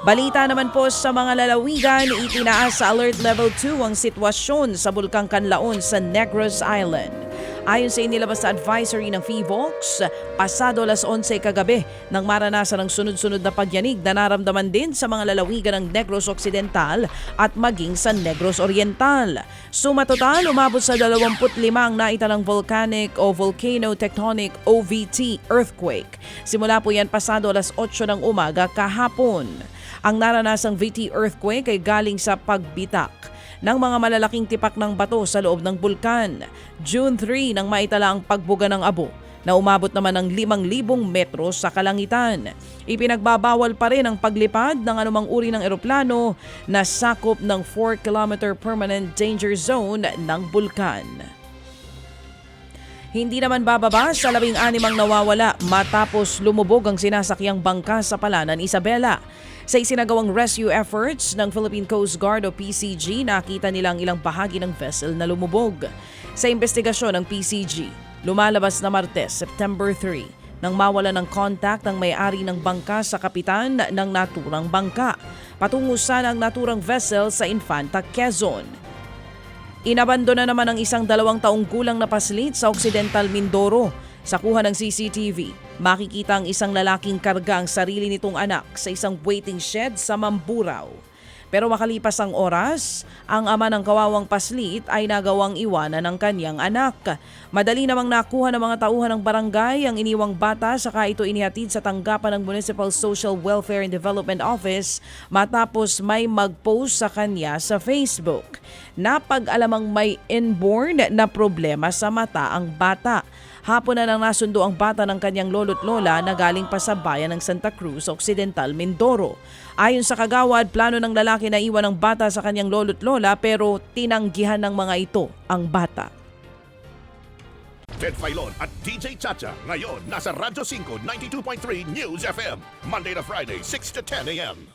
Balita naman po sa mga lalawigan, itinaas sa Alert Level 2 ang sitwasyon sa Bulkang Kanlaon sa Negros Island. Ayon sa inilabas na advisory ng FIVOX, pasado las 11 kagabi nang maranasan ng sunod-sunod na pagyanig na naramdaman din sa mga lalawigan ng Negros Occidental at maging sa Negros Oriental. Suma total, umabot sa 25 ang naitalang volcanic o volcano tectonic OVT earthquake. Simula po yan pasado alas 8 ng umaga kahapon. Ang naranasang VT earthquake ay galing sa pagbitak ng mga malalaking tipak ng bato sa loob ng bulkan. June 3 nang maitala ang pagbuga ng abo na umabot naman ng 5,000 metro sa kalangitan. Ipinagbabawal pa rin ang paglipad ng anumang uri ng eroplano na sakop ng 4-kilometer permanent danger zone ng bulkan. Hindi naman bababa sa labing animang nawawala matapos lumubog ang sinasakyang bangka sa Palanan, Isabela. Sa isinagawang rescue efforts ng Philippine Coast Guard o PCG, nakita nilang ilang bahagi ng vessel na lumubog. Sa investigasyon ng PCG, lumalabas na Martes, September 3, nang mawala ng contact ang may-ari ng bangka sa kapitan ng naturang bangka. Patungo sana ang naturang vessel sa Infanta, Quezon. Inabandona naman ang isang dalawang taong gulang na paslit sa Occidental Mindoro. Sa kuha ng CCTV, makikita ang isang lalaking karga ang sarili nitong anak sa isang waiting shed sa Mamburao. Pero makalipas ang oras, ang ama ng kawawang paslit ay nagawang iwanan ng kanyang anak. Madali namang nakuha ng mga tauhan ng barangay ang iniwang bata saka ito inihatid sa tanggapan ng Municipal Social Welfare and Development Office matapos may mag-post sa kanya sa Facebook. Napag-alamang may inborn na problema sa mata ang bata. Hapon na nang nasundo ang bata ng kanyang lolo't lola na galing pa sa bayan ng Santa Cruz, Occidental, Mindoro. Ayon sa kagawad, plano ng lalaki na iwan ang bata sa kanyang lolo't lola pero tinanggihan ng mga ito ang bata. Ted Filon at DJ Chacha. Ngayon, nasa Radyo 5, 92.3 News FM. Monday to Friday, 6 to 10 a.m.